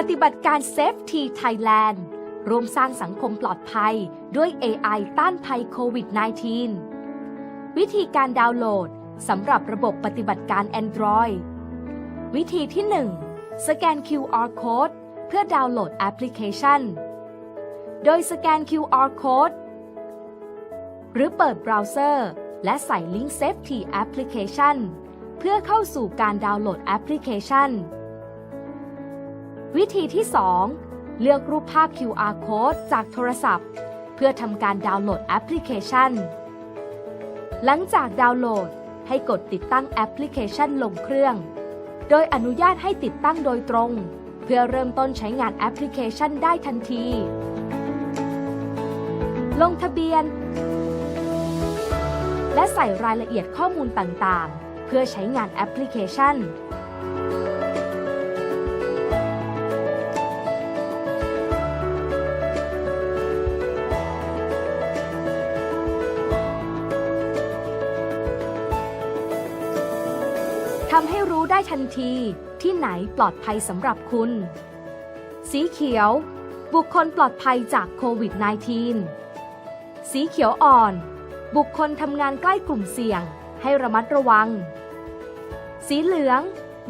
ปฏิบัติการ Safety Thailand ร่วมสร้างสังคมปลอดภัยด้วย AI ต้านภัยโควิด -19 วิธีการดาวน์โหลดสำหรับระบบปฏิบัติการ Android วิธีที่ 1 สแกน QR Code เพื่อดาวน์โหลดแอปพลิเคชัน โดยสแกน QR Code หรือเปิดเบราว์เซอร์ และใส่ลิงก์ Safety Application เพื่อเข้าสู่การดาวน์โหลดแอปพลิเคชัน วิธีที่ 2 เลือกรูปภาพ QR Code จากโทรศัพท์ เพื่อทำการดาวน์โหลดแอปพลิเคชัน หลังจากดาวน์โหลดให้กดติดตั้งแอปพลิเคชันลงเครื่อง โดยอนุญาตให้ติดตั้งโดยตรง เพื่อเริ่มต้นใช้งานแอปพลิเคชันได้ทันที ลงทะเบียน และใส่รายละเอียดข้อมูลต่างๆ เพื่อใช้งานแอปพลิเคชันำให้รู้ได้ทันทีที่ไหนปลอดภัยสำหรับคุณ สีเขียว บุคคลปลอดภัยจากโควิด -19 สีเขียวอ่อน บุคคลทำงานใกล้กลุ่มเสี่ยง ให้ระมัดระวัง สีเหลือง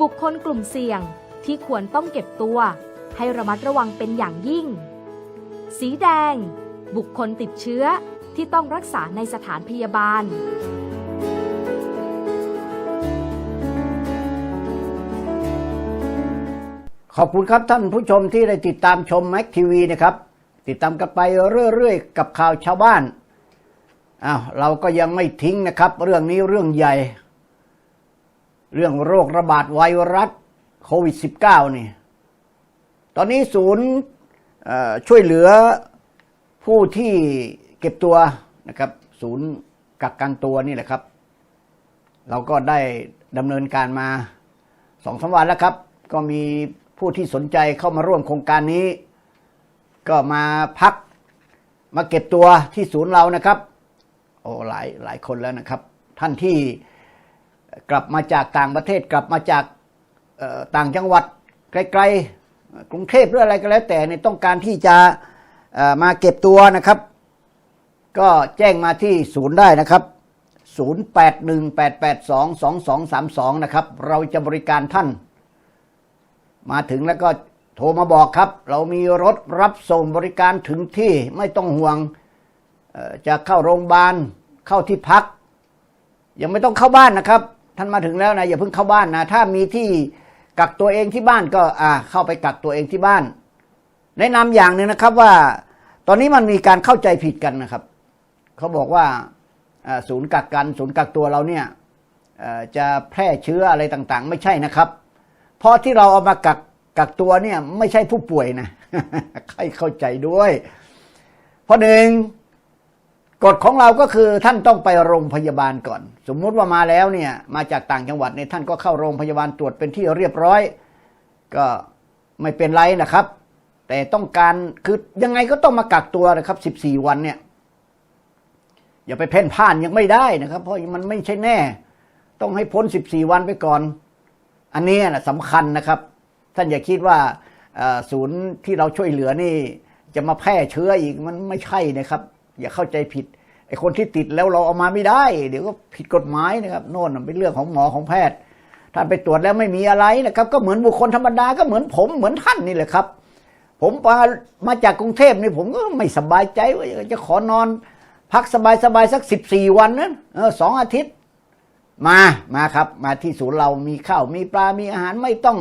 บุคคลกลุ่มเสี่ยงที่ควรต้องเก็บตัว ให้ระมัดระวังเป็นอย่างยิ่ง สีแดง บุคคลติดเชื้อที่ต้องรักษาในสถานพยาบาล ขอบคุณครับท่านผู้ชมที่ได้ติดตามชมแม็กทีวีนะครับ ติดตามกันไปเรื่อยๆ กับข่าวชาวบ้านอ้าวเราก็ยังไม่ทิ้งนะครับ เรื่องนี้เรื่องใหญ่ เรื่องโรคระบาดไวรัสโควิด -19 นี่ตอนนี้ศูนย์ช่วยเหลือผู้ที่เก็บตัวนะครับ ศูนย์กักกันตัวนี่แหละครับ เราก็ได้ดำเนินการมาสองสามวันแล้วครับ ก็มี ผู้ที่สนใจเข้ามาร่วมโครงการนี้ ก็มาพักมาเก็บตัวที่ศูนย์เรานะครับ โอ้หลายหลายคนแล้วนะครับ ท่านที่กลับมาจากต่างประเทศกลับมาจากต่างจังหวัดไกลๆกรุงเทพหรืออะไรก็แล้ว แต่เนี่ยต้องการที่จะมาเก็บตัวนะครับ ก็แจ้งมาที่ศูนย์ได้นะครับ 0818822232 นะครับ เราจะบริการท่าน มาถึงแล้วก็โทรมาบอกครับ เรามีรถรับส่งบริการถึงที่ไม่ต้องห่วงจะเข้าโรงพยาบาลเข้าที่พัก ยังไม่ต้องเข้าบ้านนะครับ ท่านมาถึงแล้วนะอย่าเพิ่งเข้าบ้านนะถ้ามีที่กักตัวเองที่บ้านก็อ่าเข้าไปกักตัวเองที่บ้าน แนะนำอย่างหนึ่งนะครับว่า ตอนนี้มันมีการเข้าใจผิดกันนะครับเขาบอกว่าศูนย์กักกัน ศูนย์กักตัวเราเนี่ยจะแพร่เชื้ออะไรต่างๆ ไม่ใช่นะครับ เพราะที่เราเอามากักกักตัวเนี่ยไม่ใช่ผู้ป่วยนะให้เข้าใจด้วย เพราะหนึ่งกฎของเราก็คือท่านต้องไปโรงพยาบาลก่อน สมมุติว่ามาแล้วเนี่ย มาจากต่างจังหวัดเนี่ยท่านก็เข้าโรงพยาบาลตรวจเป็นที่เรียบร้อย ก็ไม่เป็นไรนะครับ แต่ต้องการคือยังไงก็ต้องมากักตัวนะครับสิบสี่วันเนี่ยอย่าไปเพ่นพ่านยังไม่ได้นะครับ เพราะมันไม่ใช่แน่ ต้องให้พ้นสิบสี่วันไปก่อน อันนี้นะสำคัญนะครับ ท่านอย่าคิดว่าศูนย์ที่เราช่วยเหลือนี่ จะมาแพร่เชื้ออีกมันไม่ใช่นะครับ อย่าเข้าใจผิดไอ้คนที่ติดแล้วเราเอามาไม่ได้ เดี๋ยวก็ผิดกฎหมายนะครับโน่นเป็นเรื่องของหมอของแพทย์ท่านไปตรวจแล้วไม่มีอะไรนะครับ ก็เหมือนบุคคลธรรมดาก็เหมือนผมเหมือนท่านนี่แหละครับ ผมมามาจากกรุงเทพนี่ผมก็ไม่สบายใจว่าจะขอนอน พักสบายๆสักสิบสี่วันนะสองอาทิตย์ มามาครับ มาที่ศูนย์เรามีข้าวมีปลา มีอาหารไม่ต้อง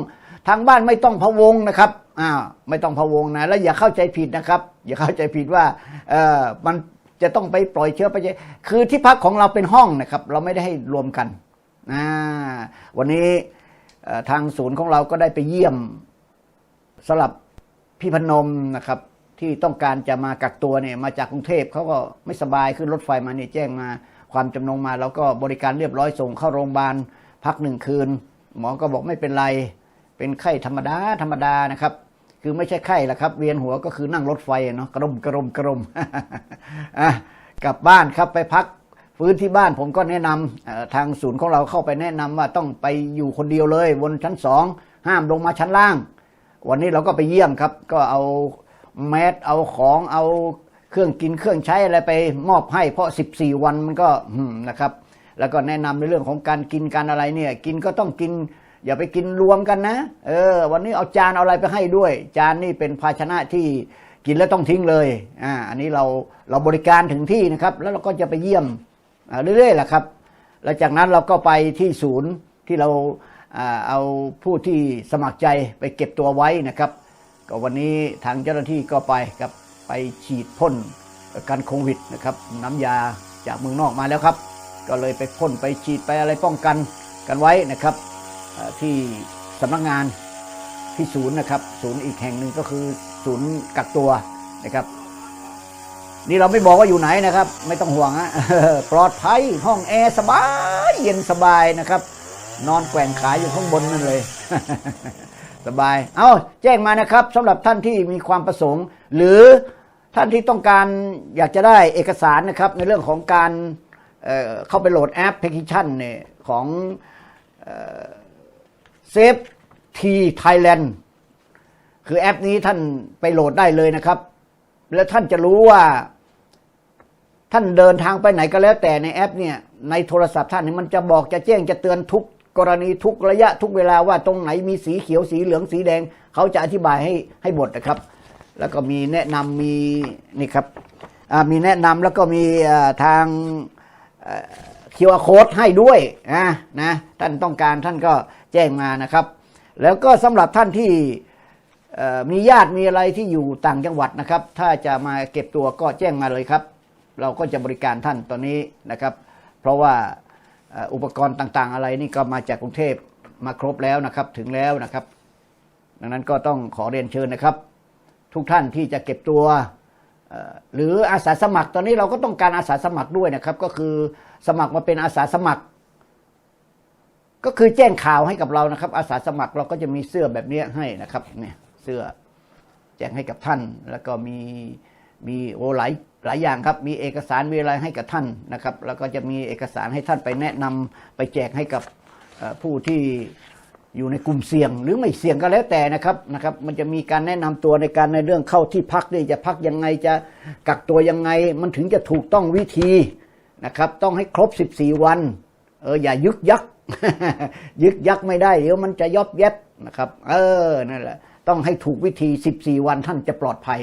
ทางบ้านไม่ต้องพะวงนะครับอ้าไม่ต้องพะวงนะ แล้วอย่าเข้าใจผิดนะครับ อย่าเข้าใจผิดว่าเออมันจะต้องไปปล่อยเชื้อไปคือที่พักของเราเป็นห้องนะครับ เราไม่ได้ให้รวมกันอ่าวันนี้ทางศูนย์ของเราก็ได้ไปเยี่ยมสำหรับพี่พนมนะครับ ที่ต้องการจะมากักตัวเนี่ยมาจากกรุงเทพเขาก็ไม่สบายขึ้นรถไฟมาเนี่ยแจ้งมา ความจำนงมาเราก็บริการเรียบร้อยส่งเข้าโรงพยาบาลพักหนึ่งคืน หมอก็บอกไม่เป็นไร เป็นไข้ธรรมดาธรรมดานะครับ คือไม่ใช่ไข้ละครับ เวียนหัวก็คือนั่งรถไฟเนาะกระมกระมกระมกลับบ้านครับไปพักฟื้นที่บ้านผมก็แนะนำทางศูนย์ของเราเข้าไปแนะนำว่าต้องไปอยู่คนเดียวเลย บนชั้นสองห้ามลงมาชั้นล่าง วันนี้เราก็ไปเยี่ยมครับ ก็เอาแมสเอาของเอา เครื่องกินเครื่องใช้อะไรไปมอบให้ เพราะ 14 วันมันก็นะครับ แล้วก็แนะนำในเรื่องของการกินการอะไรเนี่ย กินก็ต้องกิน อย่าไปกินรวมกันนะ เออ วันนี้เอาจานเอาอะไรไปให้ด้วย จานนี่เป็นภาชนะที่กินแล้วต้องทิ้งเลย อ่า อันนี้เราเราบริการถึงที่นะครับ แล้วเราก็จะไปเยี่ยมอ่าเรื่อยๆแหละครับ แล้วจากนั้นเราก็ไปที่ศูนย์ที่เราอ่าเอาผู้ที่สมัครใจไปเก็บตัวไว้นะครับ ก็วันนี้ทางเจ้าหน้าที่ก็ไปครับ ไปฉีดพ่นกันโควิดนะครับน้ำยาจากเมืองนอกมาแล้วครับ ก็เลยไปพ่นไปฉีดไปอะไรป้องกันกันไว้นะครับที่สำนักงานที่ศูนย์นะครับ ศูนย์อีกแห่งหนึ่งก็คือศูนย์กักตัวนะครับ นี่เราไม่บอกว่าอยู่ไหนนะครับ ไม่ต้องห่วงฮะปลอดภัยห้องแอร์สบายเย็นสบายนะครับ นอนแกว่งขาอยู่ข้างบนนั่นเลย สบาย เอาแจ้งมานะครับสำหรับท่านที่มีความประสงค์ หรือ ท่านที่ต้องการอยากจะได้เอกสารนะครับ ในเรื่องของการเเข้าไปโหลดแอปพลิเคชันเนี่ยของเซฟทีไทยแลนด์คือแอปนี้ท่านไปโหลดได้เลยนะครับ แล้วท่านจะรู้ว่า ท่านเดินทางไปไหนก็แล้ว แต่ในแอปเนี่ยในโทรศัพท์ท่านเนี่ยมันจะบอกจะแจ้งจะเตือนทุกกรณีทุกระยะทุกเวลาว่าตรงไหนมีสีเขียวสีเหลืองสีแดง เขาจะอธิบายให้ให้หมดนะครับ แล้วก็มีแนะนำมีนี่ครับมีแนะนำแล้วก็มีทางคิวอาร์โค้ดให้ด้วยนะนะท่านต้องการท่านก็แจ้งมานะครับ แล้วก็สำหรับท่านที่มีญาติมีอะไรที่อยู่ต่างจังหวัดนะครับ ถ้าจะมาเก็บตัวก็แจ้งมาเลยครับ เราก็จะบริการท่านตอนนี้นะครับ เพราะว่าอุปกรณ์ต่างๆ อะไรนี่ก็มาจากกรุงเทพมาครบแล้วนะครับถึงแล้วนะครับ ดังนั้นก็ต้องขอเรียนเชิญนะครับ ทุกท่านที่จะเก็บตัวหรืออาสาสมัครตอนนี้เราก็ต้องการอาสาสมัครด้วยนะครับ ก็คือสมัครมาเป็นอาสาสมัคร ก็คือแจ้งข่าวให้กับเรานะครับ อาสาสมัครเราก็จะมีเสื้อแบบนี้ให้นะครับเนี่ยเสื้อแจกให้กับท่าน แล้วก็มีมีโอหลายหลายอย่างครับมีเอกสารมีอะไรให้กับท่านนะครับ แล้วก็จะมีเอกสารให้ท่านไปแนะนำไปแจกให้กับผู้ที่ อยู่ในกลุ่มเสี่ยง หรือไม่เสี่ยงก็แล้วแต่นะครับนะครับ มันจะมีการแนะนำตัวในการในเรื่องเข้าที่พักนี่จะพักยังไงจะกักตัวยังไง มันถึงจะถูกต้องวิธีนะครับ ต้องให้ครบ 14 วันเอออย่ายึกยักยึกยักไม่ได้เดี๋ยวมันจะยอบแยบนะครับ เออนั่นแหละต้องให้ถูกวิธี 14 วันท่านจะปลอดภัย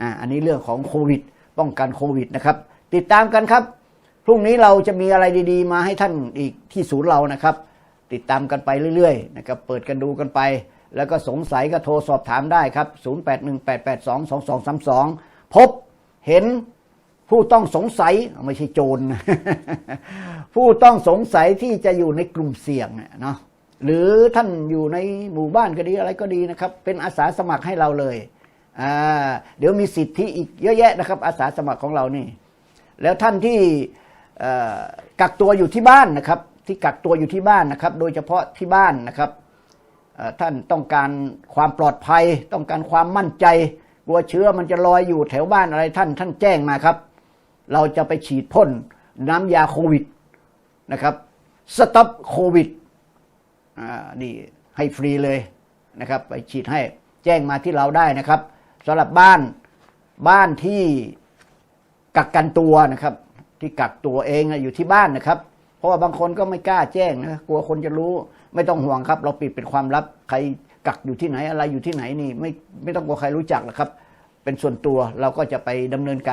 อ่าอันนี้เรื่องของโควิด ป้องกันโควิดนะครับ ติดตามกันครับพรุ่งนี้เราจะมีอะไรดี ๆ มาให้ท่านอีกที่ศูนย์เรานะครับ ติดตามกันไปเรื่อยๆนะครับเปิดกันดูกันไป แล้วก็สงสัยก็โทรสอบถามได้ครับ 0818822232 พบเห็นผู้ต้องสงสัยไม่ใช่โจรผู้ต้องสงสัยที่จะอยู่ในกลุ่มเสี่ยงเนาะหรือท่านอยู่ในหมู่บ้านก็ดีอะไรก็ดีนะครับ เป็นอาสาสมัครให้เราเลยเดี๋ยวมีสิทธิอีกเยอะแยะนะครับ อาสาสมัครของเรานี่ แล้วท่านที่กักตัวอยู่ที่บ้านนะครับ ที่กักตัวอยู่ที่บ้านนะครับ โดยเฉพาะที่บ้านนะครับท่านต้องการความปลอดภัย ต้องการความมั่นใจกลัวเชื้อมันจะลอยอยู่แถวบ้านอะไรท่าน ท่านแจ้งมาครับ เราจะไปฉีดพ่นน้ำยาโควิดนะครับสต็อปโควิดอ่านี่ให้ฟรีเลยนะครับ ไปฉีดให้แจ้งมาที่เราได้นะครับสำหรับบ้านบ้านที่กักกันตัวนะครับ ที่กักตัวเองอยู่ที่บ้านนะครับ ราะว่าบางคนก็ไม่กล้าแจ้งนะกลัวคนจะรู้ ไม่ต้องห่วงครับ เราปิดเป็นความลับใครกักอยู่ที่ไหนอะไรอยู่ที่ไหนนี่ไม่ไม่ต้องกลัวใครรู้จักหรอกครับ เป็นส่วนตัวเราก็จะไปดำเนินการ